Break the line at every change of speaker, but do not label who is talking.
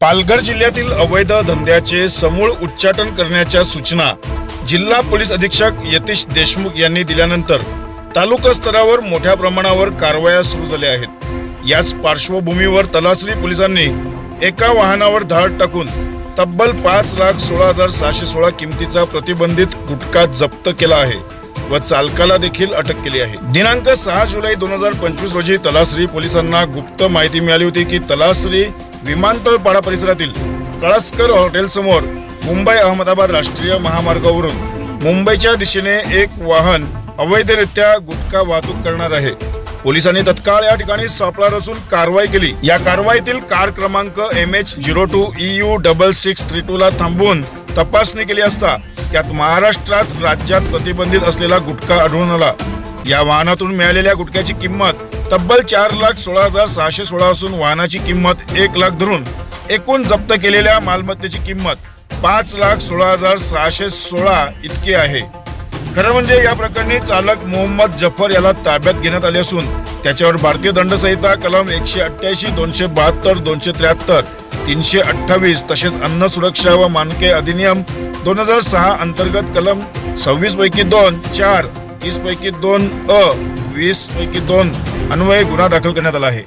पालघर जिल्ह्यातील अवैध धंद्याचे समूळ उच्चाटन करण्याच्या सूचना जिल्हा पोलीस अधीक्षक यतीश देशमुख यांनी दिल्यानंतर तालुका स्तरावर मोठ्या प्रमाणावर कारवाया सुरू झाल्या आहेत. याच पार्श्वभूमीवर तलासरी पोलिसांनी एका वाहनावर धाड टाकून तब्बल पाच लाख सोळा हजार सहाशे सोळा किमतीचा प्रतिबंधित गुटखा जप्त केला आहे व चालकाला देखील अटक केली आहे. दिनांक सहा जुलै दोन हजार पंचवीस रोजी तलासरी पोलिसांना गुप्त माहिती मिळाली होती की तलासरी विमानतळपाडा परिसरातील कळसकर हॉटेलसमोर मुंबई अहमदाबाद राष्ट्रीय महामार्गावरून मुंबईच्या दिशेने एक वाहन अवैधरित्या गुटखा वाहतूक करणार आहे. पोलिसांनी तत्काळ या ठिकाणी सापळा रचून कारवाई केली. या कारवाईतील कार क्रमांक M H zero two E U double six three two ला थांबवून तपासणी केली असता त्यात महाराष्ट्रात राज्यात प्रतिबंधित असलेला गुटखा आढळून आला. या वाहनातून मिळालेल्या गुटख्याची किंमत तब्बल चार लाख सोळा हजार सहाशे सोळा असून वाहनाची किंमत एक लाख धरून एकूण जप्त केलेल्या मालमत्तेची किंमत पाच लाख सोळा हजार सहाशे सोळा इतकी आहे. खरं म्हणजे या प्रकरणी चालक मोहम्मद जफर याला ताब्यात घेण्यात आले असून त्याच्यावर भारतीय दंड संहिता कलम एकशे अठ्ठ्याऐंशी दोनशे बहात्तर दोनशे त्र्याहत्तर तीनशे अठ्ठावीस तसेच अन्न सुरक्षा व मानके अधिनियम दोन हजार सहा अंतर्गत कलम सव्वीस पैकी दोन चार तीस पैकी दोन अ वीस पैकी दोन अन्वये गुन्हा दाखल करण्यात आला आहे.